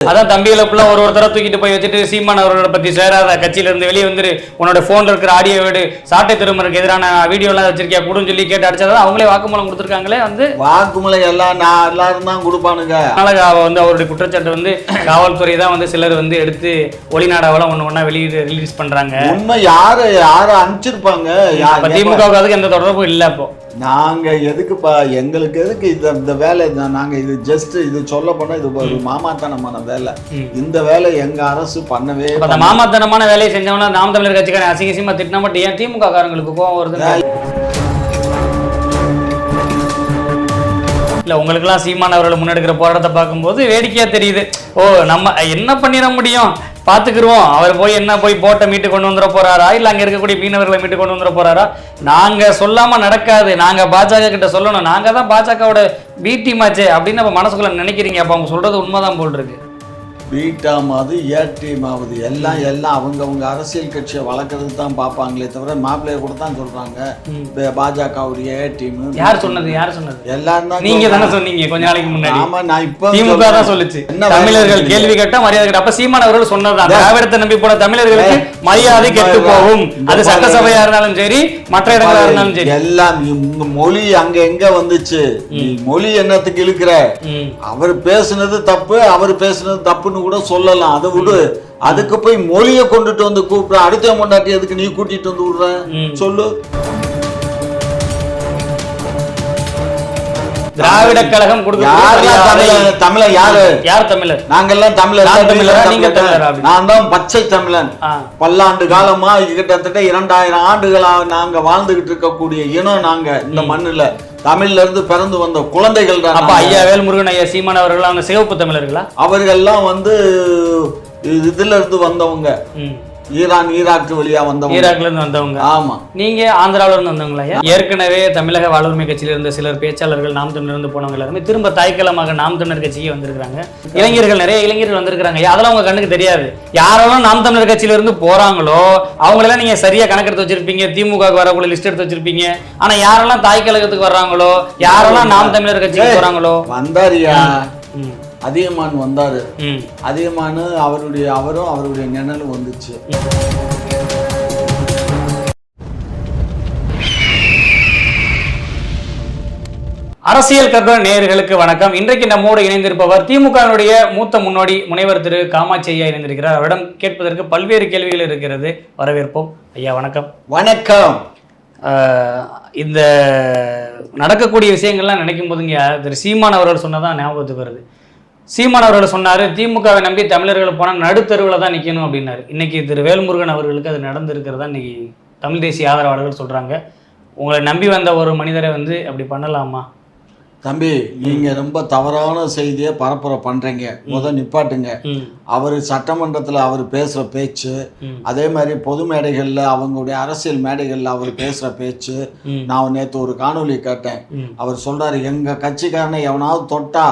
அதான் தம்பிகளை ஃபுல்லா ஒரு ஒருத்தர தூக்கிட்டு போய் வச்சுட்டு சீமான் அவர்களோட பத்தி சேராத கட்சியில இருந்து வெளியே வந்துரு. உன்னோட போன்ல இருக்கிற ஆடியோ வீடு சாட்டை திருமணக்கு எதிரான வீடியோ எல்லாம் வச்சிருக்கியா? கூடன்னு சொல்லி கேட்டு அடிச்சதான் அவங்களே வாக்குமூலம் கொடுத்துருக்காங்களே வந்து. வாக்குமூலம் எல்லாம் நான் எல்லாரும் தான் கொடுப்பானுங்க. அதனால அவ வந்து அவருடைய குற்றச்சாட்டு வந்து காவல்துறை தான் வந்து சிலர் வந்து எடுத்து ஒளிநாடாவெல்லாம் ஒண்ணு ஒண்ணா வெளியிட ரிலீஸ் பண்றாங்க. உண்மை யாரு யாரு அனுப்பிச்சிருப்பாங்க? திமுகவுக்கு அதுக்கு எந்த தொடர்பும் இல்ல அப்போ. நாங்க எதுக்குப்பா எங்களுக்கு எதுக்கு இந்த இந்த வேலை? தான் நாங்க இது ஜஸ்ட் இது சொல்ல போனா இது ஒரு மாமாத்தனமான வேலை. இந்த வேலை எங்க அரசு பண்ணவே அந்த மாமாத்தனமான வேலையை செஞ்சவனா நாம் தமிழர் கட்சிக்காரன் அசிங்க அசிங்கமா திட்டினா மட்டும் ஏன் திமுக காரங்களுக்கு கோவம் வருது இல்லை உங்களுக்கெல்லாம் சீமான் அவர்கள் முன்னெடுக்கிற போராட்டத்தை பார்க்கும்போது வேடிக்கையாக தெரியுது. ஓ நம்ம என்ன பண்ணிட முடியும்? பார்த்துக்குருவோம். அவர் போய் என்ன போய் போட்டை மீட்டு கொண்டு வந்துட போறாரா? இல்லை அங்கே இருக்கக்கூடிய மீனவர்களை மீட்டு கொண்டு வந்துட போறாரா? நாங்கள் சொல்லாமல் நடக்காது. நாங்கள் பாஜக கிட்ட சொல்லணும். நாங்கள் தான் பாஜகவோட பி டீம் அப்படின்னு நம்ம மனசுக்குள்ள நினைக்கிறீங்க. அப்போ அவங்க சொல்கிறது உண்மைதான் போல் இருக்கு. பீட்டாமாவது ஏடிஎமாவது எல்லாம் எல்லாம் அவங்கவங்க அரசியல் கட்சியை வளர்க்கறது தான் பார்ப்பாங்களே தவிர மாப்பிள்ளைய கூட தான் சொல்றாங்க. பே- பாஜகவுடைய ஏ டீம் யார் சொன்னது? யார் சொன்னது? எல்லாரும் தான் நீங்க தானே. சொன்னீங்க கொஞ்ச நாளைக்கு முன்னாடி. ஆமா நான் இப்ப திமுக. தான் சொல்லுச்சு. என்ன தமிழர்கள் கேள்வி கேட்டா மரியாதை கேட்டா. அப்ப சீமான் அவர்கள் சொன்னதுதான் திராவிடத்தை நம்பி போன தமிழர்களுக்கு மரியாதை கெட்டு போகும். அது சட்டசபையா இருந்தாலும் சரி மற்ற இடங்களா இருந்தாலும் சரி. எல்லாம் மொழி அங்க எங்க வந்துச்சு? மொழி என்னத்துக்கு இழுக்கிற. அவர் பேசுனது தப்பு அவர் பேசுனது தப்புன்னு கூட சொல்லலாம். அதை விடு. அதுக்கு போய் மொழியை கொண்டுட்டு வந்து கூப்பிடுற அடுத்த முன்னாடி எதுக்கு நீ கூட்டிட்டு வந்து விடுற. சொல்லு. திராவிட கழகம் கொடுக்க யாரு யார் தமிழர்? நாங்கெல்லாம் தமிழர். தமிழரா? நான் தான் பச்சை தமிழன். பல்லாண்டு காலமா கிட்டத்தட்ட இரண்டாயிரம் ஆண்டுகளா நாங்க வாழ்ந்துகிட்டு இருக்கக்கூடிய இனம் நாங்க இந்த மண்ணுல. தமிழ்ல இருந்து பிறந்து வந்த குழந்தைகள் தான் அப்ப. ஐயா வேல்முருகன் ஐயா சீமான் அவர்கள் அவங்க சிவப்பு தமிழர்களா அவர்கள்லாம் வந்து இதுல இருந்து வந்தவங்க. ஈரான் ஈராக்கு வழியா வந்தவங்க. ஈராக்ல இருந்து வந்தவங்க. ஆமா. நீங்க ஆந்திராவில இருந்து வந்தவங்களா? ஏற்கனவே தமிழக வாழ்வுரிமை கட்சியில இருந்த சிலர் பேச்சாளர்கள் நாம் தமிழர் இருந்து போனவங்க எல்லாருமே திரும்ப தாய்க்கலமாக நாம் தமிழர் கட்சிக்கு வந்திருக்காங்க இளைஞர்கள் நிறைய இளைஞர்கள் வந்திருக்காங்க அதெல்லாம் உங்க கண்ணுக்கு தெரியாது. யாரெல்லாம் நாம் தமிழர் கட்சியில இருந்து போறாங்களோ அவங்களெல்லாம் நீங்க சரியா கணக்கெடுத்து வச்சிருப்பீங்க. திமுக வரக்கூடிய லிஸ்ட் எடுத்து வச்சிருப்பீங்க. ஆனா யாரெல்லாம் தாய் கழகத்துக்கு வர்றாங்களோ யாரெல்லாம் நாம் தமிழர் கட்சிக்கு போறாங்களோ? வந்தாரியா அதிகமான் வந்தாரு. அதிகமானு அவருடைய அவரும் அவருடைய நிழலும் வந்துச்சு. அரசியல் கற்ற நேயர்களுக்கு வணக்கம். இன்றைக்கு நம்மோடு இணைந்திருப்பவர் திமுகவினுடைய மூத்த முன்னோடி முனைவர் திரு காமாட்சி ஐயா இணைந்திருக்கிறார். அவரிடம் கேட்பதற்கு பல்வேறு கேள்விகள் இருக்கிறது. வரவேற்போம். ஐயா வணக்கம். வணக்கம். இந்த நடக்கக்கூடிய விஷயங்கள்லாம் நினைக்கும் போதுங்க திரு சீமான் அவர்கள் சொன்னதான் ஞாபகத்துக்கு வருது. சீமான் அவர்கள் சொன்னார் திமுகவை நம்பி தமிழர்கள் போனால் நடுத்தருவில் தான் நிற்கணும் அப்படின்னாரு. இன்னைக்கு திரு வேல்முருகன் அவர்களுக்கு அது நடந்திருக்கிறதா இன்னைக்கு தமிழ் தேசிய ஆதரவாளர்கள் சொல்கிறாங்க உங்களை நம்பி வந்த ஒரு மனிதரை வந்து அப்படி பண்ணலாமா? தம்பி நீங்க ரொம்ப தவறான செய்தியை பரப்புரை பண்றீங்க. முத நிப்பாட்டுங்க. அவர் சட்டமன்றத்துல அவர் பேசுற பேச்சு. அதே மாதிரி பொது மேடைகள்ல அவங்களுடைய அரசியல் மேடைகள்ல அவர் பேசுற பேச்சு. நான் நேத்து ஒரு காணொளி கேட்டேன். அவர் சொல்றாரு எங்க கட்சிக்காரனை எவனாவது தொட்டா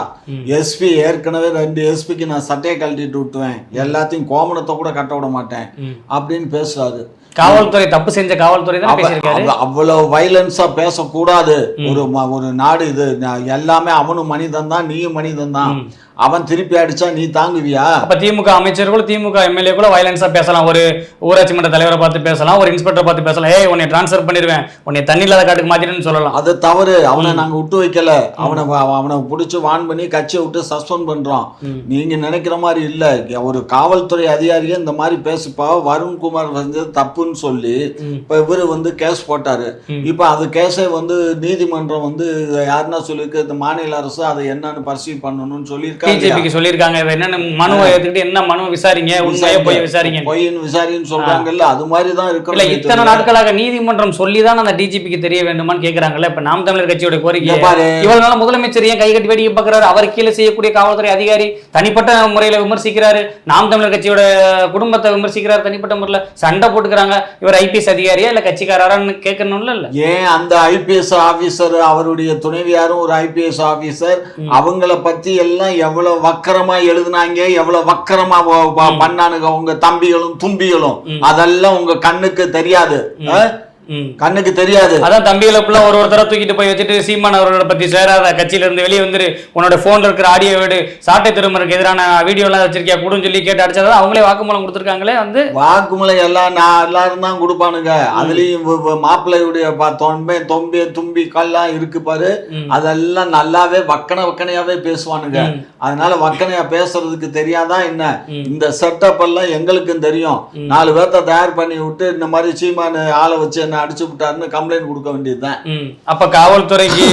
எஸ்பி ஏற்கனவே ரெண்டு எஸ்பிக்கு நான் சட்டையை கழட்டிட்டு விட்டுவேன் எல்லாத்தையும் கோமணத்தை கூட கட்ட விட மாட்டேன். அப்படின்னு பேசுறாரு. காவல்துறை தப்பு செஞ்ச காவல்துறை தான் பேசியிருக்காரு? அவ- அவ்வளவு வைலன்ஸா பேசக்கூடாது. ஒரு ஒரு நாடு இது. எல்லாமே அவனும் மனிதன் தான் நீயும் மனிதன் தான். அவன் திருப்பி அடிச்சா நீ தாங்குவியா? அப்ப திமுக அமைச்சர்கள் திமுக எம்எல்ஏ கூட வயலன்ஸா பேசலாம். ஒரு ஊராட்சி மன்ற தலைவரை பார்த்து பேசலாம் ஒரு இன்ஸ்பெக்டர் பார்த்து பேசலாம். ஏய் உன்னை ட்ரான்ஸ்ஃபர் பண்ணிடுவேன். உன்னை தண்ணி இல்லாத காட்டுக்கு மாத்திடுன்னு சொல்லலாம். அது தவறு. அவனை நாங்க விட்டு வைக்கல. அவனை அவனை பிடிச்சி வான் பண்ணி கட்சியை விட்டு சஸ்பெண்ட் பண்றோம். நீங்க நினைக்கிற மாதிரி இல்ல. ஒரு காவல்துறை அதிகாரியே இந்த மாதிரி பேசுப்பா. வருண்குமார் வந்து தப்புன்னு சொல்லி இப்ப இவரு வந்து கேஸ் போட்டாரு. இப்ப அது கேஸை வந்து நீதிமன்றம் வந்து யாருன்னா சொல்லிருக்கு இந்த மாநில அரசு அதை என்னன்னு பரிசீலனை பண்ணணும்னு சொல்லியிருக்காங்க பிஜேபிக்கு சொல்லியிருக்காங்க. என்னன்னு மனுவை எடுத்துக்கிட்டு என்ன மனு விசாரிங்க? உண்மையை போய் விசாரிங்க பொய்ன்னு விசாரின்னு சொல்றாங்கல்ல அது மாதிரி தான் இல்ல இருக்கணும் இத்தனை நாட்களாக நீதிமன்றம் சொல்லிதான் அந்த டிஜிபிக்கு தெரிய வேண்டுமான்னு கேக்குறாங்கல்ல. இப்ப நாம் தமிழர் கட்சியோட கோரிக்கை. இவ்வளவு நாள் முதலமைச்சர் ஏன் கை கட்டி வேடிக்கை பார்க்கறாரு? அவர் கீழே செய்யக்கூடிய காவல்துறை அதிகாரி தனிப்பட்ட முறையில விமர்சிக்கிறாரு. நாம் தமிழர் கட்சியோட குடும்பத்தை விமர்சிக்கிறாரு தனிப்பட்ட முறையில. சண்டை போட்டுக்கிறாங்க. இவர் ஐபிஎஸ் அதிகாரியா இல்ல கட்சிக்காரரான்னு கேட்கணும்ல இல்ல? ஏன் அந்த ஐபிஎஸ் ஆபீசர் அவருடைய துணைவியாரும் ஒரு ஐபிஎஸ் ஆபீசர். அவங்கள பத்தி எல்லாம் எவ்வளவு வக்கரமா எழுதுனாங்க எவ்வளவு வக்கரமா பண்ணானுங்க உங்க தம்பிகளும் தும்பிகளும். அதெல்லாம் உங்க கண்ணுக்கு தெரியாது. கண்ணுக்கு தெரியாது. அதான் தம்பிகளை ஃபுல்லா ஒரு ஒருத்தர தூக்கிட்டு போய் வச்சுட்டு சீமான் அவர்களை பத்தி சேராத கட்சியில இருந்து வெளியே வந்துரு. உன்னோட போன்ல இருக்கிற ஆடியோ வீடு சாட்டை திருமருக்கு எதிரான வீடியோ எல்லாம் வச்சிருக்கியா? கொடுன்னு சொல்லி கேட்டு அடிச்சதா அவங்களே வாக்குமூலம் கொடுத்துருக்காங்களே வந்து. வாக்குமூலம் எல்லாம் நான் எல்லாரும் தான் கொடுப்பானுங்க. அதுலயும் மாப்பிள்ளையுடைய தொம்பை தொம்பி தும்பி கல்லாம் இருக்கு பாரு. அதெல்லாம் நல்லாவே வக்கன வக்கனையாவே பேசுவானுங்க. அதனால வக்கனையா பேசுறதுக்கு தெரியாதான் என்ன. இந்த செட்டப் எல்லாம் எங்களுக்கும் தெரியும். நாலு பேர்த்த தயார் பண்ணி விட்டு இந்த மாதிரி சீமானு ஆளை வச்சு என்ன அடிச்சு விட்டாருன்னு கம்ப்ளைண்ட் கொடுக்க வேண்டியதுதான். அப்ப காவல்துறைக்கு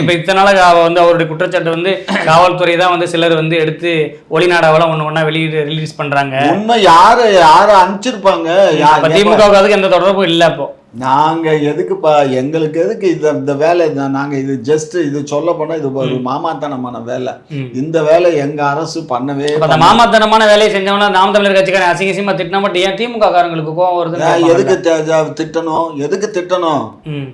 இப்ப இத்தனை நாள் வந்து அவருடைய குற்றச்சாட்டு வந்து காவல்துறை தான் வந்து சிலர் வந்து எடுத்து ஒளிநாடாவெல்லாம் ஒண்ணு ஒண்ணா வெளியிட ரிலீஸ் பண்றாங்க. உண்மை யாரு யார அனுப்பிச்சிருப்பாங்க? திமுகவுக்கு அதுக்கு எந்த தொடர்பும் இல்ல அப்போ. நாங்க எதுக்குப்பா எங்களுக்கு எதுக்கு இந்த இந்த வேலை? இந்த- நாங்க இது ஜஸ்ட் இது சொல்ல போனா இது ஒரு மாமாத்தனமான வேலை. இந்த வேலை எங்க அரசு பண்ணவே அந்த மாமாத்தனமான வேலையை செஞ்சவனா நாம் தமிழர் கட்சிக்காரன் அசிங்க அசிங்கமா திட்டினா மட்டும் ஏன் திமுக காரங்களுக்கு கோவம் கேட்பாங்கல்ல. எதுக்கு திட்டணும்? எதுக்கு திட்டணும்.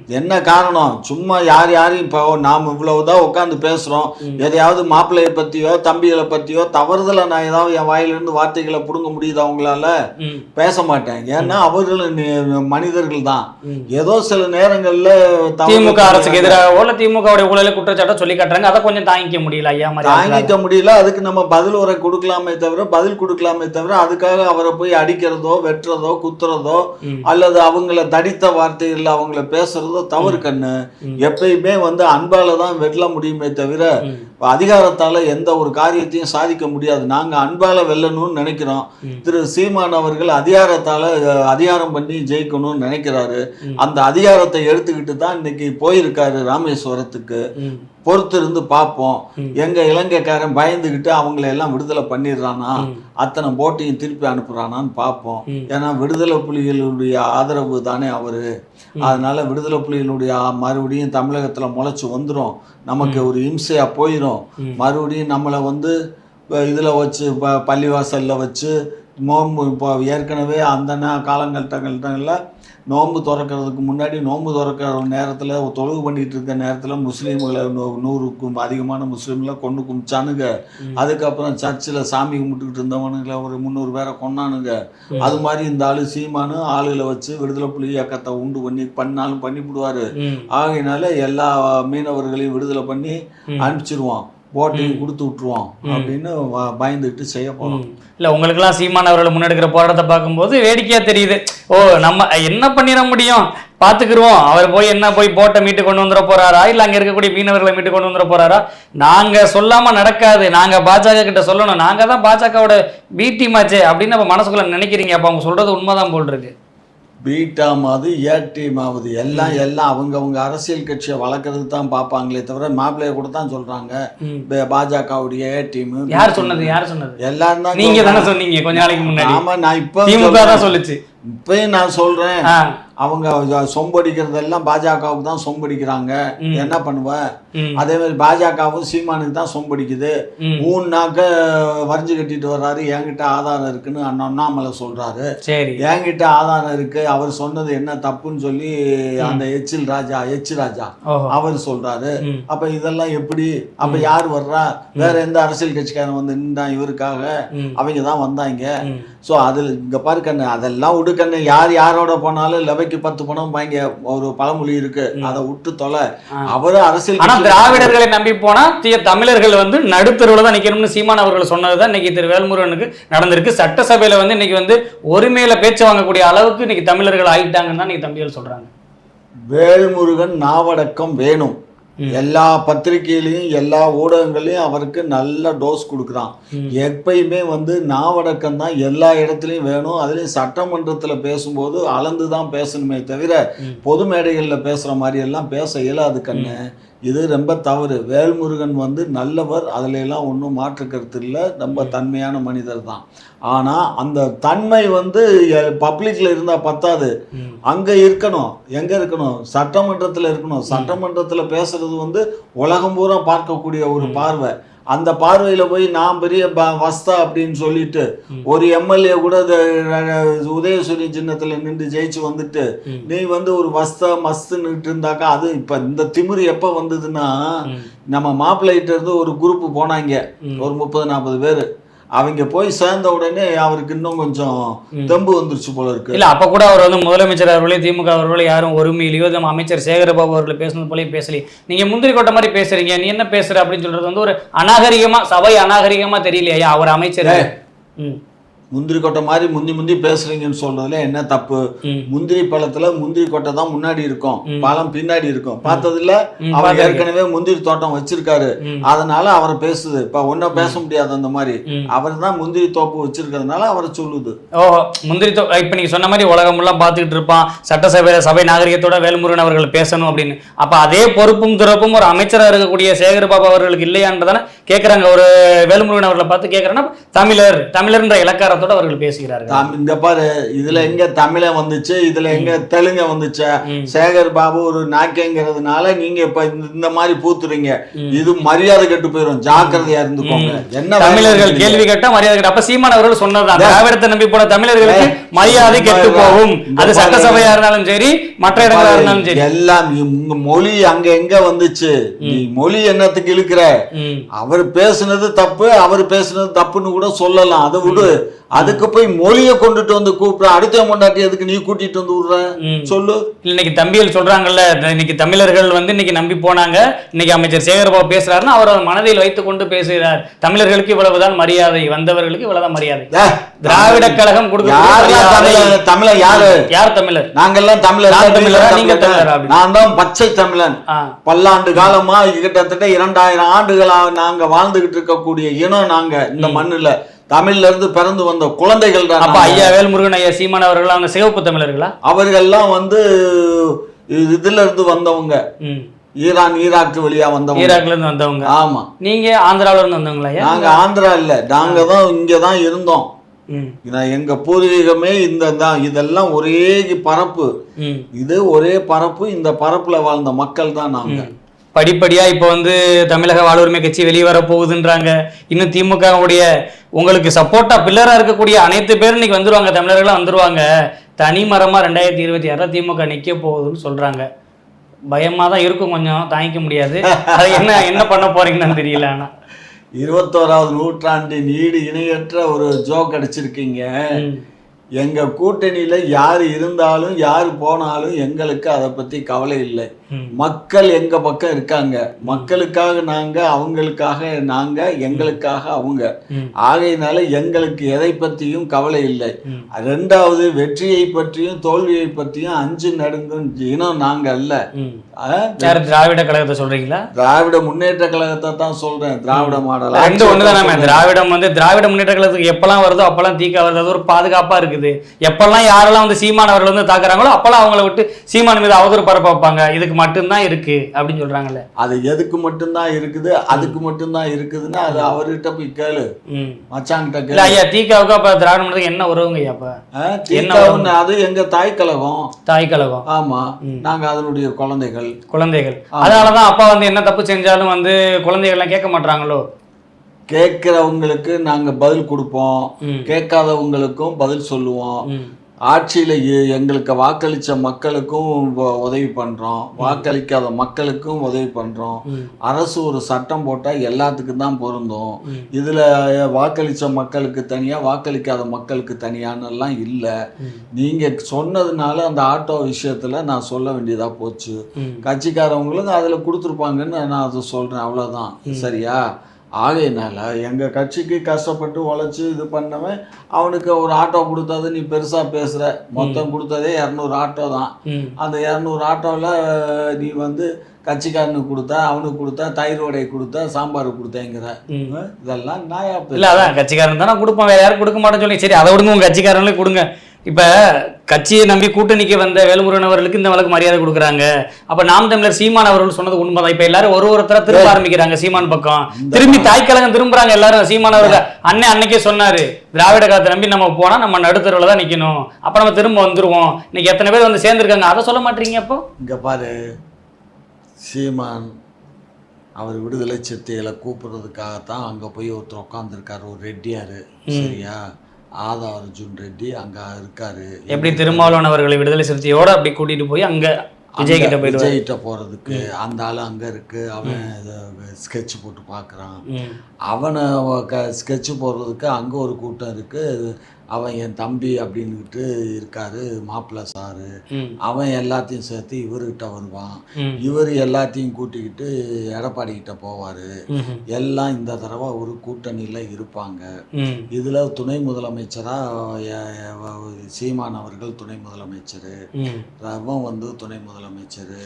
என்ன காரணம்? சும்மா யார் யாரையும் இப்போ நாம் இவ்வளவுதான் உட்காந்து பேசுறோம். எதையாவது மாப்பிள்ளைய பத்தியோ தம்பிகளை பத்தியோ தவறுதலை நான் ஏதாவது என் வாயிலிருந்து வார்த்தைகளை புடுங்க முடியுது அவங்களால. பேச மாட்டேன். ஏன்னா அவர்களும் நி- மனிதர்கள் தான். ஏதோ சில நேரங்கள்ல திமுக அரசுக்கு. எதிராக இல்ல திமுக ஊழல குற்றச்சாட்டை சொல்லி காட்டுறாங்க அதை கொஞ்சம் தாங்கிக்க முடியல ஐயா மாதிரி. தாங்கிக்க முடியல அதுக்கு நம்ம பதில் உரை கொடுக்கலாமே தவிர பதில் கொடுக்கலாமே தவிர அதுக்காக அவரை போய் அடிக்கிறதோ வெட்டுறதோ குத்துறதோ. அல்லது அவங்கள தடித்த வார்த்தைகள்ல அவங்கள பேசுறதோ தவறு கண்ணு எப்பயுமே வந்து அன்பால தான் வெல்ல முடியுமே தவிர. அதிகாரத்தால எந்த ஒரு காரியத்தையும் சாதிக்க முடியாது நாங்க அன்பால வெல்லணும்னு நினைக்கிறோம். திரு சீமான் அவர்கள் அதிகாரத்தால அதிகாரம் பண்ணி ஜெயிக்கணும்னு நினைக்கிறாரு. அந்த அதிகாரத்தை எடுத்துக்கிட்டு தான் இன்னைக்கு போயிருக்காரு ராமேஸ்வரத்துக்கு. பொறுத்து இருந்து பார்ப்போம் ம். எங்க இலங்கைக்காரன் பயந்துகிட்டு அவங்கள எல்லாம் விடுதலை பண்ணிடுறானா ம். அத்தனை போட்டையும் திருப்பி அனுப்புறானான்னு பார்ப்போம் ம். ஏன்னா விடுதலை புலிகளுடைய ஆதரவு தானே அவரு அதனால விடுதலை புலிகளுடைய மறுபடியும் தமிழகத்துல முளைச்சு வந்துரும் நமக்கு ஒரு இம்சையா போயிடும் ம். மறுபடியும் நம்மளை வந்து இதுல வச்சு ப பள்ளிவாசல்ல வச்சு நோன்பு இப்போ ஏற்கனவே அந்த காலகட்டங்கள்ல நோன்பு திறக்கிறதுக்கு முன்னாடி நோன்பு திறக்கிற நேரத்தில் தொழுகு பண்ணிட்டு இருக்க நேரத்தில் முஸ்லீம்களை நூ- நூறுக்கும் அதிகமான முஸ்லீம்களை கொண்டு குமிச்சானுங்க. அதுக்கப்புறம் சர்ச்சில் சாமி கும்பிட்டுக்கிட்டு இருந்தவனுங்களை ஒரு முந்நூறு பேரை கொன்னானுங்க. அது மாதிரி இந்த ஆளு சீமானு ஆளுகளை வச்சு விடுதலை புலி இயக்கத்தை உண்டு பண்ணி பண்ணாலும் பண்ணிவிடுவாரு. ஆகையினால எல்லா மீனவர்களையும் விடுதலை பண்ணி ம். போட்டையும் கொடுத்து விட்டுருவோம் அப்படின்னு பயந்துட்டு செய்ய போறோம். ம். இல்ல உங்களுக்கெல்லாம் சீமான் அவர்கள் முன்னெடுக்கிற போராட்டத்தை பார்க்கும்போது வேடிக்கையா தெரியுது. ஓ நம்ம என்ன பண்ணிட முடியும்? பாத்துக்கிருவோம். அவர் போய் என்ன போய் போட்டை மீட்டு கொண்டு வந்துட போறாரா? இல்ல அங்க இருக்கக்கூடிய மீனவர்களை மீட்டு கொண்டு வந்துட போறாரா? நாங்க சொல்லாம நடக்காது. நாங்க பாஜக கிட்ட சொல்லணும். நாங்க தான் பாஜகவோட பி டீம் ஆச்சே அப்படின்னு நம்ம மனசுக்குள்ள நினைக்கிறீங்க. அப்ப அவங்க சொல்றது உண்மைதான் போல் இருக்கு. பீட்டாமாவது ஏ டீமாவது எல்லாம் எல்லாம் அவங்கவங்க அரசியல் கட்சியை வளர்க்கறது தான் பார்ப்பாங்களே தவிர மாப்பிள்ளைய கூட தான். பே- பாஜகவுடைய ஏ டீம் யார் சொன்னது? யார் சொன்னது? எல்லாரும் தான் நீங்க தானே. சொன்னீங்க கொஞ்ச நாளைக்கு முன்னாடி. ஆமா நான் இப்போ திமுக தான் சொல்லுச்சு. இப்பயும் நான் சொல்றேன். அவங்க சொம்படிக்கிறதெல்லாம் பாஜகவுக்கு தான் சொம்படிக்கிறாங்க. என்ன பண்ணுவ. அதே மாதிரி பாஜகவும் சீமானுக்கு தான் சொம்படிக்குது. ஊன்னாக்க வரைஞ்சு கட்டிட்டு வர்றாரு. என்கிட்ட ஆதாரம் இருக்குன்னு அண்ணா அண்ணாமலை சொல்றாரு. என்கிட்ட ஆதாரம் இருக்கு. அவர் சொன்னது என்ன தப்புன்னு சொல்லி அந்த எச்சில் ராஜா எச் ராஜா அவர் சொல்றாரு. அப்ப இதெல்லாம் எப்படி? அப்ப யார் வர்றா? வேற எந்த அரசியல் கட்சிக்காரன் வந்து நின்றான் இவருக்காக. அவங்க தான் வந்தாங்க. ஸோ அதில் இங்க பாரு கண்ணு அதெல்லாம் விடு கண்ணு. யார் யாரோட போனாலும் லெவைக்கு பத்து பணம் வாங்க ஒரு பழமொழி இருக்கு. அதை விட்டு தொலை. அவரு அரசியல் ஆனா கட்சி- திராவிடர்களை நம்பி போனா தீய தமிழர்கள் வந்து நடுத்தருவுல தான் நிக்கணும்னு சீமான் அவர்கள் சொன்னதுதான் இன்னைக்கு திரு வேல்முருகனுக்கு நடந்திருக்கு. சட்டசபையில வந்து இன்னைக்கு வந்து ஒருமையில பேச்சு வாங்கக்கூடிய அளவுக்கு இன்னைக்கு தமிழர்கள் ஆயிட்டாங்கன்னு தான் இன்னைக்கு தம்பிகள் சொல்றாங்க. வேல்முருகன் நாவடக்கம் வேணும். எல்லா பத்திரிகையிலையும் எல்லா ஊடகங்களையும் அவருக்கு நல்ல டோஸ் கொடுக்குறான். எப்பயுமே வந்து நாவடக்கம் தான் எல்லா இடத்துலையும் வேணும். அதுலேயும் சட்டமன்றத்தில் பேசும்போது அளந்து தான் பேசணுமே தவிர பொது மேடைகளில் பேசுகிற மாதிரி எல்லாம் பேச இயலாது கண்ணு. இது ரொம்ப தவறு. வேல்முருகன் வந்து நல்லவர் அதுல எல்லாம் ஒன்றும் மாற்று கருத்து இல்லை. ரொம்ப தன்மையான மனிதர் தான். ஆனால் அந்த தன்மை வந்து பப்ளிக்கில் இருந்தால் பத்தாது. அங்கே இருக்கணும். எங்கே இருக்கணும்? சட்டமன்றத்தில் இருக்கணும். சட்டமன்றத்தில் பேசுறது வந்து உலகம் பூரா பார்க்கக்கூடிய ஒரு பார்வை. அந்த பார்வையில் போய் நான் பெரிய வஸ்தா அப்படின்னு சொல்லிட்டு ஒரு எம்எல்ஏ கூட உதயசூரிய சின்னத்தில் நின்று ஜெயிச்சு வந்துட்டு. நீ வந்து ஒரு வஸ்தா மஸ்துன்னுட்டு இருந்தாக்கா அது இப்போ இந்த திமிரு எப்போ வந்ததுன்னா. நம்ம மாப்பிள்ளைகிட்ட இருந்து ஒரு குரூப் போனாங்க. ஒரு முப்பது நாற்பது பேர் அவங்க போய் சேர்ந்த உடனே அவருக்கு இன்னும் கொஞ்சம் தெம்பு வந்துருச்சு போல இருக்கு. இல்ல அப்ப கூட அவர் வந்து முதலமைச்சர் அவர்களே திமுக அவர்களே யாரும் ஒருமையிலையோ நம்ம அமைச்சர் சேகரபாபு அவர்கள் பேசுனது போலயே பேசலையே. நீங்க முந்திரி கொட்டை மாதிரி பேசுறீங்க நீ என்ன பேசுற அப்படின்னு சொல்றது வந்து ஒரு அநாகரிகமா சபை அநாகரிகமா தெரியலையா அவர் அமைச்சர். ம். முந்திரி கொட்டை மாதிரி முந்தி முந்தி பேசுறீங்கன்னு சொல்றதுல என்ன தப்பு? முந்திரி பழத்துல முந்திரி கொட்டை தான் முன்னாடி இருக்கும். பழம் பின்னாடி இருக்கும். பார்த்ததுல அவர். ஏற்கனவே முந்திரி தோட்டம் வச்சிருக்காரு. அதனால அவரை பேசுது. இப்ப ஒன்னும் பேச முடியாது அந்த மாதிரி. அவர் தான் முந்திரி தோப்பு வச்சிருக்கிறதுனால அவரை சொல்லுது. ஓ முந்திரி தோ இப்போ நீங்கள் சொன்ன மாதிரி உலகம் எல்லாம் பார்த்துக்கிட்டு இருப்பான். சட்டசபையில் சபை நாகரிகத்தோட வேல்முருகன் அவர்கள் பேசணும் அப்படின்னு. அப்போ அதே பொறுப்பும் துறப்பும் ஒரு அமைச்சராக இருக்கக்கூடிய சேகர் பாபு அவர்களுக்கு இல்லையான்றதானே கேட்குறாங்க ஒரு வேல்முருகன் அவர்களை பார்த்து கேட்குறேன்னா தமிழர் தமிழர்ன்ற இலக்காரத்தோட அவர்கள் பேசுகிறார்கள். இந்த பாரு இதுல எங்க தமிழ வந்துச்சு இதுல எங்க தெலுங்க வந்துச்சு. சேகர் பாபு ஒரு நாக்கேங்கிறதுனால நீங்க இப்ப இந்த- மாதிரி பூத்துறீங்க. இது மரியாதை கெட்டு போயிடும் ஜாக்கிரதையா இருந்துக்கோங்க. என்ன தமிழர்கள் கேள்வி கேட்டா மரியாதை கேட்டா. அப்ப சீமான் அவர்கள் சொன்னதுதான் திராவிடத்தை நம்பி போன தமிழர்களுக்கு மரியாதை கெட்டு போகும். அது. சட்டசபையா இருந்தாலும் சரி மற்ற இடங்களா இருந்தாலும் சரி. எல்லாம் மொழி அங்க எங்க வந்துச்சு? நீ மொழி என்னத்துக்கு இழுக்கிற? அவர் பேசுனது தப்பு அவர் பேசுனது தப்புன்னு கூட சொல்லலாம். அதை விடு. அதுக்கு போய் மொழியை கொண்டுட்டு வந்து கூப்பிடுற அடுத்த முன்னாடி எதுக்கு நீ கூட்டிட்டு வந்து விடுற. சொல்லு. இன்னைக்கு தம்பிகள் சொல்றாங்கல்ல இன்னைக்கு தமிழர்கள் வந்து இன்னைக்கு நம்பி போனாங்க. இன்னைக்கு அமைச்சர் சேகர்பாபு பேசுறாருன்னா அவர் மனதில் வைத்துக் கொண்டு பேசுகிறார். தமிழர்களுக்கு இவ்வளவுதான் மரியாதை வந்தவர்களுக்கு இவ்வளவுதான் மரியாதை. திராவிட கழகம். தமிழன் தமிழன் யாரு யார்? தமிழர்? நாங்கெல்லாம் தமிழர் தமிழரா, நீங்க தமிழர். தமிழரா? நான் தான் பச்சை தமிழன். பல்லாண்டு காலமா கிட்டத்தட்ட இரண்டாயிரம் ஆண்டுகளா நாங்க வாழ்ந்துகிட்டு இருக்கக்கூடிய இனம் நாங்க இந்த மண்ணுல. தமிழ்ல இருந்து பிறந்து வந்த குழந்தைகள் தான் அப்ப. ஐயா வேல்முருகன் ஐயா சீமான் அவர்கள் அவங்க சிவப்பு தமிழர்களா? அவர்கள்லாம் வந்து இதுல இருந்து வந்தவங்க. ஈரான் ஈராக்கு வழியா வந்தவங்க. ஈராக்ல இருந்து வந்தவங்க. ஆமா. நீங்க ஆந்திராவுல இருந்து வந்தவங்களா நாங்க ஆந்திரா இல்ல. நாங்க தான் இங்க தான் இருந்தோம். எங்க பூர்வீகமே இந்த தான் இதெல்லாம் ஒரே பரப்பு. இது ஒரே பரப்பு. இந்த பரப்புல வாழ்ந்த மக்கள் தான் நாங்க. ம். படிப்படியா இப்போ வந்து தமிழக வாழ்வுரிமை கட்சி வெளியே வர போகுதுன்றாங்க. இன்னும் திமுகவுடைய உங்களுக்கு சப்போர்ட்டா பில்லரா இருக்கக்கூடிய அனைத்து பேரும் இன்னைக்கு வந்துருவாங்க. தமிழர்களா வந்துருவாங்க. தனி மரமா ரெண்டாயிரத்தி இருபத்தி ஆறுல திமுக நிக்க போகுதுன்னு சொல்றாங்க. பயமா தான் இருக்கும் கொஞ்சம். தாங்கிக்க முடியாது. அது என்ன என்ன பண்ண போறீங்கன்னு தெரியல ஆனா. இருபத்தோராவது நூற்றாண்டின் ஈடு இணையற்ற ஒரு ஜோக் அடிச்சிருக்கீங்க. ம். எங்க கூட்டணியில யார் இருந்தாலும் யார் போனாலும் எங்களுக்கு அதை பத்தி கவலை இல்லை. மக்கள் எங்க பக்கம் இருக்காங்க? மக்களுக்காக நாங்க அவங்களுக்காக நாங்க எங்களுக்காக அவங்க. ஆகையினால எங்களுக்கு எதை பற்றியும் கவலை இல்லை. ரெண்டாவது வெற்றியை பற்றியும் தோல்வியை பற்றியும் அஞ்சு நடுங்கும் இனம் நாங்க அல்ல. திராவிட கழகத்தை சொல்றீங்களா? திராவிட முன்னேற்ற கழகத்தை தான் சொல்றேன் திராவிட மாடல். ரெண்டு ஒண்ணுதானே திராவிடம் வந்து திராவிட முன்னேற்ற கழகத்துக்கு எப்பெல்லாம் வருதோ அப்பெல்லாம் தீக்க வருது. ஒரு பாதுகாப்பா இருக்குது. எப்பெல்லாம் யாரெல்லாம் வந்து சீமான் அவர்கள் வந்து தாக்குறாங்களோ அப்பெல்லாம் அவங்கள விட்டு சீமான் மீது அவதூறு பரப்ப வைப்பாங்க. இதுக்கு மட்டும்தான் இருக்கு அப்படின்னு சொல்றாங்கல்ல. அது எதுக்கு மட்டும்தான் இருக்குது அதுக்கு மட்டும்தான் இருக்குதுன்னா அது அவர்கிட்ட போய் கேளு. மச்சாங்கிட்ட கேளு. ஐயா தீக்காவுக்கு அப்ப திராவிட என்ன உறவுங்க ஐயா அப்ப? தீக்காவுன்னு அது எங்க தாய் கழகம். தாய் கழகம். ஆமா. நாங்க அதனுடைய குழந்தைகள். குழந்தைகள். அதனாலதான் அப்பா வந்து என்ன தப்பு செஞ்சாலும் வந்து குழந்தைகள் எல்லாம் கேட்க மாட்டாங்களோ கேட்கிறவங்களுக்கு நாங்க பதில் கொடுப்போம். கேட்காதவங்களுக்கும் பதில் சொல்லுவோம். ஆட்சியில எங்களுக்கு வாக்களிச்ச மக்களுக்கும் உதவி பண்றோம். வாக்களிக்காத மக்களுக்கும் உதவி பண்றோம். ம். அரசு ஒரு சட்டம் போட்டா எல்லாத்துக்கும் தான் பொருந்தும். இதுல வாக்களிச்ச மக்களுக்கு தனியா வாக்களிக்காத மக்களுக்கு தனியான்னு எல்லாம் இல்ல. ம். நீங்க சொன்னதுனால அந்த ஆட்டோ விஷயத்துல நான் சொல்ல வேண்டியதா போச்சு. ம். கட்சிக்காரவங்களுக்கு அதுல கொடுத்துருப்பாங்கன்னு நான் அதை சொல்றேன். அவ்வளவுதான். சரியா? ஆகையினால எங்க கட்சிக்கு கஷ்டப்பட்டு உழைச்சு இது பண்ணவன் அவனுக்கு ஒரு ஆட்டோ கொடுத்தது நீ பெருசா பேசுற. மொத்தம் கொடுத்ததே இரநூறு ஆட்டோ தான். அந்த இரநூறு ஆட்டோவில் நீ வந்து கட்சிக்காரனுக்கு கொடுத்தா அவனுக்கு கொடுத்தா தயிர் வடை கொடுத்தா சாம்பார் கொடுத்தேங்கிற. இதெல்லாம் நாயா இல்ல அதான் கட்சிக்காரன் தானே கொடுப்போம் வேற யாரும் கொடுக்க மாட்டேன்னு சொல்லி சரி அதை விடுங்க உங்க கட்சிக்காரங்களே கொடுங்க. இப்ப கட்சியை நம்பி கூட்டணிக்கு வந்த வேலுமுருகன் அவர்களுக்கு இந்த வழக்கு மரியாதை கொடுக்குறாங்க. அப்ப நாம் தமிழர் சீமான் அவர்கள் சொன்னது உண்மைதான். இப்ப எல்லாரும் ஒரு ஒருத்தரா திரும்ப ஆரம்பிக்கிறாங்க சீமான் பக்கம். திரும்பி தாய்க்கழகம் திரும்புறாங்க எல்லாரும். சீமான் அவர்கள் அண்ணன் அன்னைக்கே சொன்னாரு திராவிட காலத்தை நம்பி நம்ம போனா நம்ம நடுத்தருவில் தான் நிக்கணும். அப்ப நம்ம திரும்ப வந்துருவோம். இன்னைக்கு எத்தனை பேர் வந்து சேர்ந்துருக்காங்க? அதை சொல்ல மாட்டீங்க அப்போ? இங்க பாரு சீமான் அவர் விடுதலை சிறுத்தைகளை கூப்பிடுறதுக்காகத்தான் அங்க போய் ஒருத்தர் உட்காந்துருக்காரு ஒரு ரெட்டியாரு. சரியா? ஆதா அர்ஜுன் ரெட்டி அங்க இருக்காரு. எப்படி திருமாவளவன் அவர்களை விடுதலை சிறுத்தையோட அப்படி கூட்டிட்டு போய் அங்க விஜய் கிட்ட போயிடுவாரு. விஜய்கிட்ட போறதுக்கு அந்த ஆளு அங்க இருக்கு. அவன் ஸ்கெட்ச் போட்டு பார்க்கறான் அவனை ஸ்கெட்ச் போடுறதுக்கு அங்கே ஒரு கூட்டம் இருக்கு. அவன் என் தம்பி அப்படின்னுக்கிட்டு இருக்காரு மாப்பிள்ளை சாரு. அவன் எல்லாத்தையும் சேர்த்து இவர்கிட்ட வருவான். இவர் எல்லாத்தையும் கூட்டிக்கிட்டு எடப்பாடி கிட்ட போவார். எல்லாம் இந்த தடவை ஒரு கூட்டணியில் இருப்பாங்க. இதில் துணை முதலமைச்சராக சீமான் அவர்கள் துணை முதலமைச்சர். ம். ரவன் வந்து துணை முதலமைச்சர்.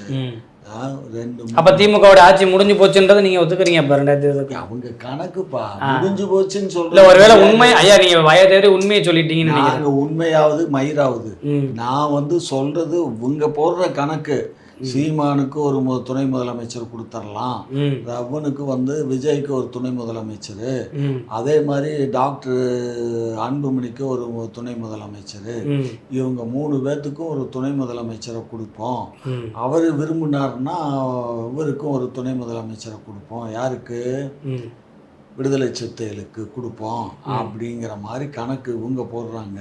அப்ப திமுகவோட ஆட்சி முடிஞ்சு போச்சுன்றதை நீங்க ஒத்துக்கிறீங்க அப்ப ரெண்டாயிரத்தி அவங்க கணக்குப்பா. முடிஞ்சு போச்சுன்னு சொல்ல ஒருவேளை உண்மை ஐயா நீங்க வய தேடி உண்மையை சொல்லிட்டீங்கன்னு நினைக்கிறேன். உண்மையாவது மயிராவது. நான் வந்து சொல்றது இவங்க போடுற கணக்கு. சீமானுக்கு ஒரு துணை முதலமைச்சர் கொடுத்துடலாம் ரவனுக்கு வந்து விஜய்க்கு ஒரு துணை முதலமைச்சர். அதே மாதிரி டாக்டர் அன்புமணிக்கு ஒரு துணை முதலமைச்சர். இவங்க மூணு பேர்த்துக்கும் ஒரு துணை முதலமைச்சரை கொடுப்போம். அவர் விரும்பினார்னா இவருக்கும் ஒரு துணை முதலமைச்சரை கொடுப்போம். யாருக்கு? விடுதலை சிறுத்தைகளுக்கு கொடுப்போம் அப்படிங்கிற மாதிரி கணக்கு இவங்க போடுறாங்க.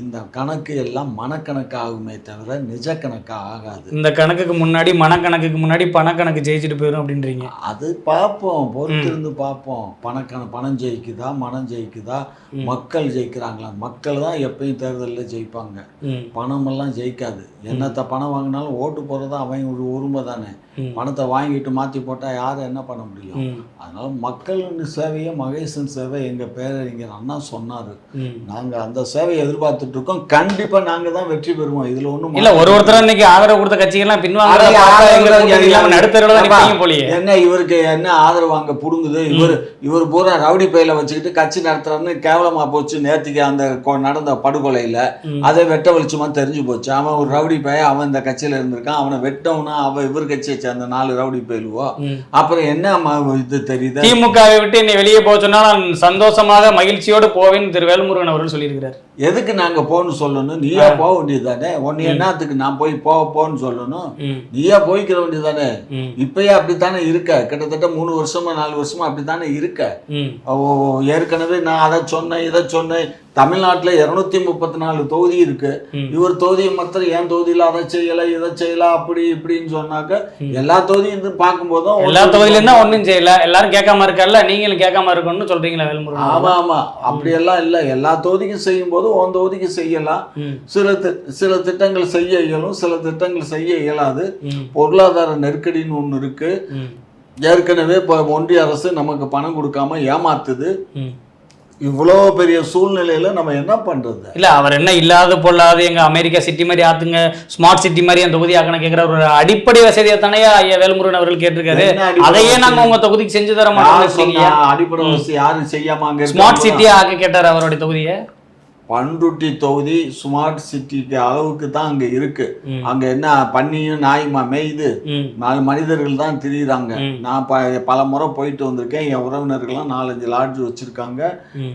இந்த கணக்கு எல்லாம் மனக்கணக்கு ஆகுமே தவிர நிஜ கணக்கு ஆகாது. இந்த கணக்குக்கு முன்னாடி மனக்கணக்குக்கு முன்னாடி பணக்கணக்கு ஜெயிச்சுட்டு போயிடும் அப்படின்றீங்க. அது பார்ப்போம் பொறுத்திருந்து பார்ப்போம். பணக்கண பணம் ஜெயிக்குதா மனம் ஜெயிக்குதா? மக்கள் ஜெயிக்கிறாங்களா? மக்கள் தான் எப்பயும் தேர்தலில் ஜெயிப்பாங்க. பணமெல்லாம் ஜெயிக்காது. என்னத்த பணம் வாங்கினாலும் ஓட்டு போடுறது அவன் ஒரு உரிமை தானே. பணத்தை வாங்கிட்டு மாற்றி போட்டால் யாரும் என்ன பண்ண முடியும்? அதனால மக்களின் சேவையை மகேசன் சேவை எங்கள் பேரறிஞர் அண்ணா சொன்னார். ம். நாங்கள் அந்த சேவையை எதிர்பார்த்துட்டு இருக்கோம். கண்டிப்பாக நாங்கள் தான் வெற்றி பெறுவோம். இதில் ஒன்றும் இல்ல ஒரு ஒருத்தர் இன்னைக்கு ஆதரவு கொடுத்த கட்சிகள்லாம் பின்வாங்க. என்ன இவருக்கு என்ன ஆதரவு அங்க புடுங்குது? இவர் இவர் பூரா ரவுடி பையில வச்சுக்கிட்டு கட்சி நடத்துறான்னு கேவலமா போச்சு. நேத்திக்கு அந்த நடந்த படுகொலையில. அதை வெட்ட வெளிச்சமா தெரிஞ்சு போச்சு. அவன் ஒரு ரவுடி பைய அவன் இந்த கட்சியில இருந்திருக்கான். அவனை வெட்டவனா அவன் இவர் கட்சியை சேர்ந்த நாலு ரவுடி பயிலுவோ. அப்புறம் என்ன இது தெரியுது? திமுகவை விட்டு என்னை வெளியே போக சொன்னா நான் சந்தோஷமாக மகிழ்ச்சியோடு போவேன் திரு வேல்முருகன் அவர்கள் சொல்லியிருக்கிறார். எதுக்கு நாங்க போன்னு சொல்லணும்? நீயா போக வேண்டியதுதானே? உன்னை என்னத்துக்கு நான் போய் போ போன்னு சொல்லணும்? நீயா போய்க்கிற வேண்டியதுதானே? இப்பயே அப்படித்தானே இருக்க? கிட்டத்தட்ட மூணு வருஷமா நாலு வருஷமா அப்படித்தானே இருக்க? ஏற்கனவே நான் அதை சொன்னேன் இதை சொன்னேன். தமிழ்நாட்டில் இரநூத்தி முப்பத்தி நாலு தொகுதி இருக்கு. இவர் தொகுதியை மாத்திரம் என் தொகுதியில் அதை செய்யலை இதை செய்யலாம் அப்படி இப்படின்னு சொன்னாக்க எல்லா தொகுதியும் பார்க்கும்போதும் எல்லா தொகுதியிலும் தான் ஒண்ணும் செய்யல. எல்லாரும் கேட்காம இருக்கல நீங்களும் கேட்காம இருக்கணும்னு சொல்றீங்களா வேல்முருகன் ஆமா ஆமா. அப்படியெல்லாம் இல்லை. எல்லா தொகுதிக்கும் செய்யும் போது உன் தொகுதிக்கு செய்யலாம். சில சில திட்டங்கள் செய்ய இயலும் சில திட்டங்கள் செய்ய இயலாது. பொருளாதார நெருக்கடின்னு ஒன்று இருக்கு. ஏற்கனவே இப்போ ஒன்றிய அரசு நமக்கு பணம் கொடுக்காம ஏமாத்துது. இவ்வளோ பெரிய சூழ்நிலையில நம்ம என்ன பண்றது? இல்ல அவர் என்ன இல்லாத பொல்லாது எங்க அமெரிக்கா சிட்டி மாதிரி ஆத்துங்க ஸ்மார்ட் சிட்டி மாதிரி என் தொகுதி ஆக்கணும் கேட்கிற ஒரு அடிப்படை வசதியை தானே ஐயா வேல்முருகன் அவர்கள் கேட்டிருக்காரு. அதையே வசதி? நாங்க உங்க தொகுதிக்கு செஞ்சு தர மாட்டோம் அடிப்படை வசதி யாரும் செய்யாம அங்க ஸ்மார்ட் இருக்காங்களா? சிட்டியா ஆக்க கேட்டார் அவருடைய தொகுதியை. பண்ருட்டி தொகுதி ஸ்மார்ட் சிட்டிக்கு அளவுக்கு தான் அங்க இருக்கு. அங்க என்ன பன்னியும் நாயுமா மேய்து? நாலு மனிதர்கள் தான் திரியுறாங்க. நான் ப பல முறை போயிட்டு வந்திருக்கேன். என் உறவினர்கள்லாம் நாலஞ்சு லாட்ஜ் வச்சிருக்காங்க.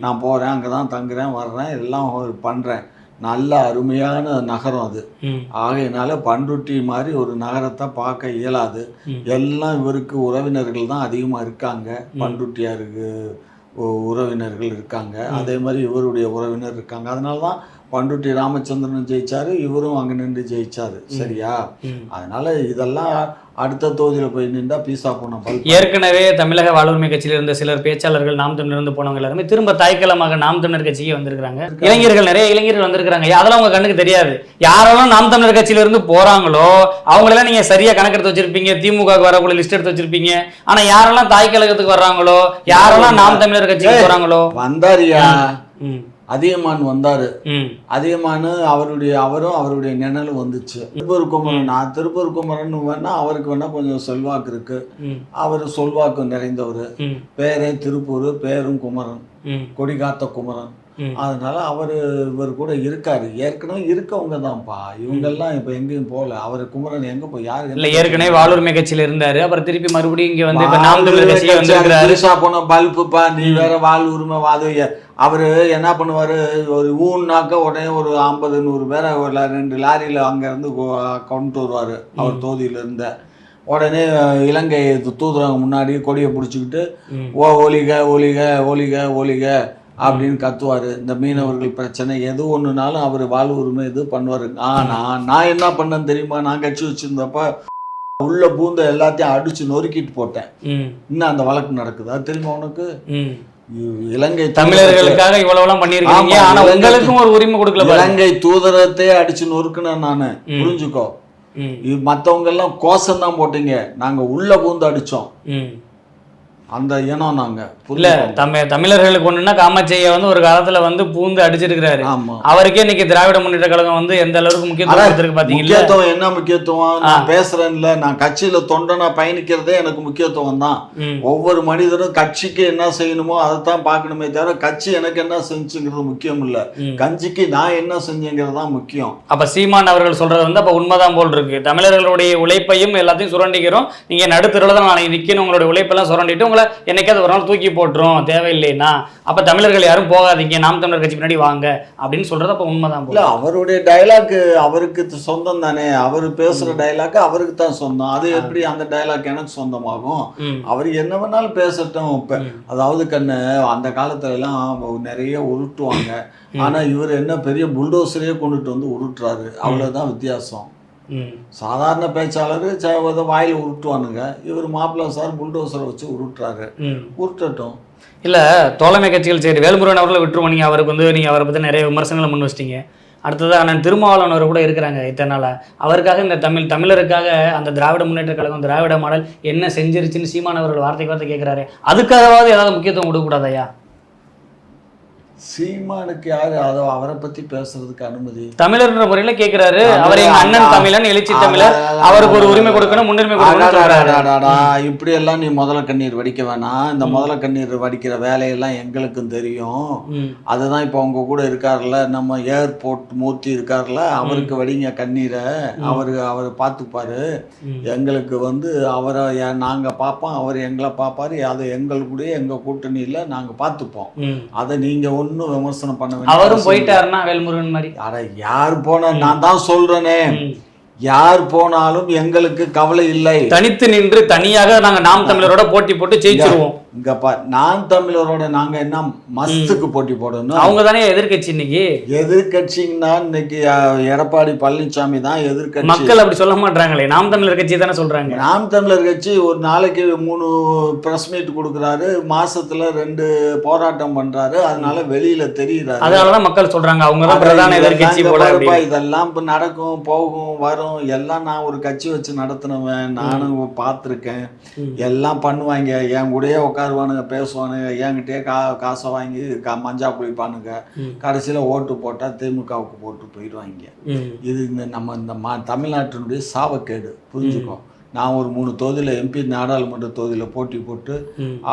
நான் போறேன் அங்கே தான் தங்குறேன் வர்றேன் எல்லாம் பண்றேன். நல்ல அருமையான நகரம் அது. ஆகையினால பண்ருட்டி மாதிரி ஒரு நகரத்தை பார்க்க இயலாது. எல்லாம் இவருக்கு உறவினர்கள் தான் அதிகமாக இருக்காங்க. பண்ருட்டியாருக்கு உறவினர்கள் இருக்காங்க. அதே மாதிரி இவருடைய உறவினர் இருக்காங்க. அதனால தான் பண்ருட்டி ராமச்சந்திரன் ஜெயிச்சாரு இவரும் அங்கே நின்று ஜெயிச்சாரு. சரியா. அதனால இதெல்லாம் அடுத்த தொகுதியில் போய் நின்றா பீஸா போன ஏற்கனவே தமிழக வாழ்வுரிமை கட்சியில் இருந்த சிலர் பேச்சாளர்கள் நாம் தமிழர் இருந்து போனவங்க எல்லாருமே திரும்ப தாய்க்களமாக நாம் தமிழர் கட்சிக்கு வந்திருக்காங்க இளைஞர்கள் நிறைய இளைஞர்கள் வந்திருக்காங்க அதெல்லாம் உங்க கண்ணுக்கு தெரியாது. யாரெல்லாம் நாம் தமிழர் கட்சியில இருந்து போறாங்களோ அவங்களெல்லாம் நீங்க சரியா கணக்கெடுத்து வச்சிருப்பீங்க. திமுக வரக்குள்ள லிஸ்ட் எடுத்து வச்சிருப்பீங்க. ஆனா யாரெல்லாம் தாய் கழகத்துக்கு வர்றாங்களோ யாரெல்லாம் நாம் தமிழர் கட்சிக்கு போறாங்களோ? வந்தாரியா? அதியமான் வந்தாரு. அதியமான் அவருடைய அவரும் அவருடைய நிழலும் வந்துச்சு. திருப்பூர் குமரன் நான் திருப்பூர் குமரன் வேணா அவருக்கு வேணா கொஞ்சம் செல்வாக்கு இருக்கு. அவர் சொல்வாக்கு நிறைந்தவர். பேரே திருப்பூர் பேரும் குமரன். கொடிகாத்த குமரன். அதனால அவர் இவர் கூட இருக்காரு. ஏற்கனவே இருக்கவங்க தான்ப்பா. இவங்கெல்லாம் இப்போ எங்கேயும் போகல. அவர் குமரன் எங்க போய் யாரு இல்ல ஏற்கனவே வாழ்வுரிமை கட்சியில இருந்தாரு. அப்புறம் திருப்பி மறுபடியும் இங்க வந்து இப்ப நாம் தமிழர் பெருசா போன பல்புப்பா. நீ வேற வாழ் உரிமை வாது அவரு என்ன பண்ணுவாரு? ஒரு ஊன்னாக்க உடனே ஒரு ஐம்பது நூறு பேரை ஒரு ரெண்டு லாரியில அங்க இருந்து கொ- கொண்டு வருவாரு. அவர் தொகுதியில இருந்த. உடனே இலங்கை தூதுறவங்க முன்னாடி கொடியை பிடிச்சிக்கிட்டு. ஓ ஒலிக ஒலிக ஒலிக ஒலிக அப்படின்னு கத்துவார். இந்த மீனவர்கள் பிரச்சனை எது ஒன்றுனாலும் அவர் வாழ் உரிமை இது பண்ணுவார். ஆனால் நான் என்ன பண்ணேன் தெரியுமா? நான் கட்சி வச்சுருந்தப்ப உள்ள பூந்த எல்லாத்தையும் அடிச்சு நொறுக்கிட்டு போட்டேன். இன்னும் அந்த வழக்கு நடக்குது. அது தெரியுமா உனக்கு? இலங்கை தமிழர்களுக்காக இவ்வளவுலாம் பண்ணியிருக்கீங்க ஆமா, ஆனா உங்களுக்கும் ஒரு உரிமை கொடுக்கல. இலங்கை தூதரத்தையே அடிச்சு நொறுக்குனேன் நான். புரிஞ்சுக்கோ? ம். இது மற்றவங்க எல்லாம் கோஷம் தான் போட்டீங்க. நாங்க உள்ள பூந்து அடிச்சோம். அந்த இனம் நாங்க இல்ல. தமிழ் தமிழர்களுக்கு ஒண்ணுன்னா காமாட்சியை வந்து ஒரு காலத்துல வந்து பூந்து அடிச்சிருக்கிறாரு. அவருக்கே இன்னைக்கு திராவிட முன்னேற்ற கழகம் வந்து எந்த அளவுக்கு முக்கியத்துவம் கொடுத்திருக்கு பாத்தீங்கல்ல முக்கியத்துவம் என்ன முக்கியத்துவம்? நான் பேசுறேன்ல நான் கட்சியில தொண்டனா பயணிக்கிறதே எனக்கு முக்கியத்துவம் தான். ஒவ்வொரு மனிதனும் கட்சிக்கு என்ன செய்யணுமோ அதைத்தான் பார்க்கணுமே தவிர கட்சி எனக்கு என்ன செஞ்சுங்கிறது முக்கியம் இல்ல. ம். கட்சிக்கு நான் என்ன செஞ்சேங்கிறது தான் முக்கியம். அப்ப சீமான் அவர்கள் சொல்றது வந்து அப்ப உண்மைதான் போல் இருக்கு. தமிழர்களுடைய உழைப்பையும் எல்லாத்தையும் சுரண்டிக்கிறோம். நீங்க நடுத்தருவில் தான் நாளைக்கு நிக்கணும். உங்களுடைய உழைப்பெல்லாம் சுரண்டிட்டு உங்களை என்னைக்காவது ஒரு நாள் தூக்கி போட்டுரும் தேவையில்லைன்னா. அப்ப தமிழர்கள் யாரும் போகாதீங்க நாம் தமிழர் கட்சி பின்னாடி வாங்க அப்படின்னு சொல்றது அப்ப உண்மைதான் இல்ல போல அவருடைய டைலாக் அவருக்கு சொந்தம் தானே. அவர் பேசுற டைலாக் அவருக்கு தான் சொந்தம். அது எப்படி அந்த டைலாக் எனக்கு சொந்தமாகும்? அவர் என்ன வேணாலும் பேசட்டும் இப்ப. அதாவது கண்ணு அந்த காலத்துல எல்லாம் நிறைய உருட்டுவாங்க. ஆனா இவர் என்ன பெரிய புல்டோசரையே கொண்டுட்டு வந்து உருட்டுறாரு. அவ்வளவுதான் வித்தியாசம். சாதாரண பேச்சாளர் வாயில் உருட்டுவானுங்க. இவர் மாப்பிள்ளை சார் புல்டோசரை வச்சு உருட்டுறாரு. ம். உருட்டட்டும். இல்ல தோழமை கட்சிகள் சரி வேல்முருகன் அவர்களை விட்டுருவோம். நீங்க அவருக்கு வந்து நீங்க அவரை பத்தி நிறைய விமர்சனங்களை முன் வச்சிட்டீங்க. அடுத்தது அண்ணன் திருமாவளவன் அவர் கூட இருக்கிறாங்க இத்தனை நாளா அவருக்காக இந்த தமிழ் தமிழருக்காக அந்த திராவிட முன்னேற்ற கழகம் திராவிட மாடல் என்ன செஞ்சிருச்சுன்னு சீமான் அவர்கள் வார்த்தைக்கு வார்த்தை கேட்கிறாரு அதுக்காகவாவது ஏதாவது முக்கியத்துவம் கொடுக்கக்கூடாது ஐயா? சீமானுக்கு யாரு அதை அவரை பத்தி பேசுறதுக்கு அனுமதி தமிழர்ன்ற முறையில கேட்கிறாரு தமிழ் அவர் எங்க அண்ணன் அண்ணா. தமிழன் எழுச்சி தமிழர் அவருக்கு ஒரு உரிமை கொடுக்கணும் முன்னுரிமை கொடுக்கணும் இப்படி எல்லாம் நீ முதல கண்ணீர் வடிக்க வேணாம் இந்த முதல கண்ணீர் வடிக்கிற வேலையெல்லாம் எங்களுக்கும் தெரியும் அதுதான் இப்போ அவங்க கூட இருக்கார்ல நம்ம ஏர்போர்ட் மூர்த்தி இருக்கார்ல அவருக்கு வடிங்க கண்ணீரை அவரு அவர் பார்த்துப்பாரு ம். எங்களுக்கு வந்து அவரை நாங்க பார்ப்போம் அவர் எங்களை பார்ப்பாரு அது எங்களுடைய எங்க கூட்டணியில நாங்க பார்த்துப்போம். அதை நீங்க ஒன்றும் விமர்சனம் பண்ண வேண்டிய அவரும். போயிட்டாருன்னா வேல்முருகன் மாதிரி. அட யார் போனா நான் தான் சொல்றேனே. யார் போனாலும் எங்களுக்கு கவலை இல்லை. தனித்து நின்று தனியாக நாங்க நாம் தமிழரோட போட்டி போட்டு ஜெயிச்சிருவோம். இங்க பா நான் தமிழரோட நாங்க என்ன மஸ்துக்கு போட்டி போடணும்? அவங்க தானே எதிர்க்கட்சி இன்னைக்கு? எதிர்கட்சிங்கன்னா இன்னைக்கு எடப்பாடி பழனிசாமி தான் எதிர்கட்சி மக்கள் அப்படி சொல்ல மாட்டாங்களே நாம் தமிழர் கட்சி தானே சொல்றாங்க. நாம் தமிழர் கட்சி ஒரு நாளைக்கு மூணு பிரஸ் மீட் கொடுக்குறாரு மாசத்துல ரெண்டு போராட்டம் பண்றாரு அதனால வெளியில தெரியுறாரு. அதனாலதான் மக்கள் சொல்றாங்க அவங்க தான் பிரதான இங்க போல. இதெல்லாம் இப்ப நடக்கும் போகும் வரும் எல்லாம் நான் ஒரு கட்சி வச்சு நடத்தினவன் நானும் பார்த்துருக்கேன். எல்லாம் பண்ணுவாங்க என் கூடயே உட்காருவானுங்க பேசுவானுங்க என்கிட்டயே கா காசை வாங்கி கா மஞ்சா குளிப்பானுங்க. கடைசியில் ஓட்டு போட்டால் திமுகவுக்கு போட்டு போயிடுவாங்க. இது இந்த நம்ம இந்த மா தமிழ்நாட்டினுடைய சாபக்கேடு புரிஞ்சுக்கோ நான் ஒரு மூணு தொகுதியில் எம்பி நாடாளுமன்ற தொகுதியில் போட்டி போட்டு.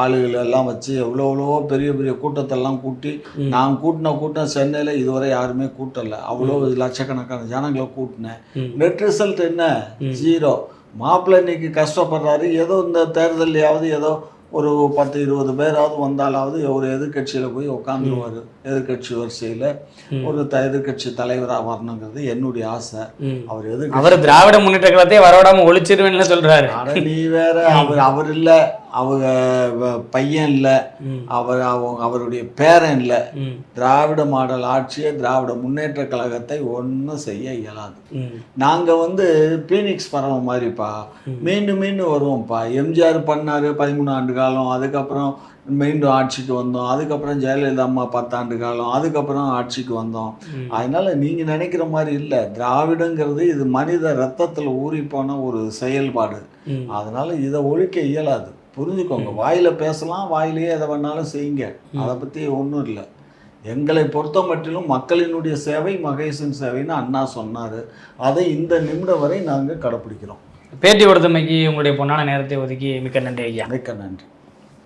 ஆளுகள் எல்லாம் வச்சு எவ்வளோ எவ்வளவோ பெரிய பெரிய கூட்டத்தெல்லாம் கூட்டி. நான் கூட்டின கூட்டம் சென்னையில் இதுவரை யாருமே கூட்டல அவ்வளோ லட்சக்கணக்கான ஜனங்களை கூட்டினேன். நெட் ரிசல்ட் என்ன. ஜீரோ மாப்பிள்ளை இன்னைக்கு கஷ்டப்படுறாரு ஏதோ இந்த தேர்தலையாவது ஏதோ ஒரு பத்து இருபது பேராவது வந்தாலாவது ஒரு எதிர்க்கட்சியில் போய் உட்காந்துருவார் எதிர்க்கட்சி வரிசையில். ஒரு த எதிர்க்கட்சி தலைவராக வரணுங்கிறது என்னுடைய ஆசை. அவர் எதிர்க்க அவர் திராவிட முன்னேற்ற கழகத்தை வரவிடாம ஒழிச்சிருவேன்னு சொல்றாரு. அட நீ வேற அவர் அவர் இல்ல. அவங்க பையன் இல்ல. அவர் அவங்க அவருடைய பேரன் இல்ல. திராவிட மாடல் ஆட்சியை திராவிட முன்னேற்ற கழகத்தை ஒன்றும் செய்ய இயலாது. ம். நாங்க வந்து பீனிக்ஸ் பறவை மாதிரிப்பா. மீண்டும் மீண்டும் வருவோம்ப்பா. எம்ஜிஆர் பண்ணாரு பதிமூணு ஆண்டு காலம். அதுக்கப்புறம் மீண்டும் ஆட்சிக்கு வந்தோம். அதுக்கப்புறம் ஜெயலலிதா அம்மா பத்தாண்டு காலம். அதுக்கப்புறம் ஆட்சிக்கு வந்தோம். அதனால நீங்க நினைக்கிற மாதிரி இல்லை. திராவிடங்கிறது இது மனித ரத்தத்துல ஊறி போன ஒரு செயல்பாடு. அதனால இதை ஒழிக்க இயலாது. புரிஞ்சுக்கோங்க. வாயில பேசலாம் வாயிலேயே எதை வேணாலும் செய்யுங்க. அதை பத்தி ஒன்றும் இல்லை. எங்களை பொறுத்த மட்டிலும் மக்களினுடைய சேவை மகேசன் சேவைன்னு அண்ணா சொன்னாரு. அதை இந்த நிமிடம் வரை நாங்கள் கடைப்பிடிக்கிறோம். பேட்டி கொடுத்தமைக்கு உங்களுடைய பொன்னான நேரத்தை ஒதுக்கி மிக்க நன்றி ஐயா. மிக்க நன்றி.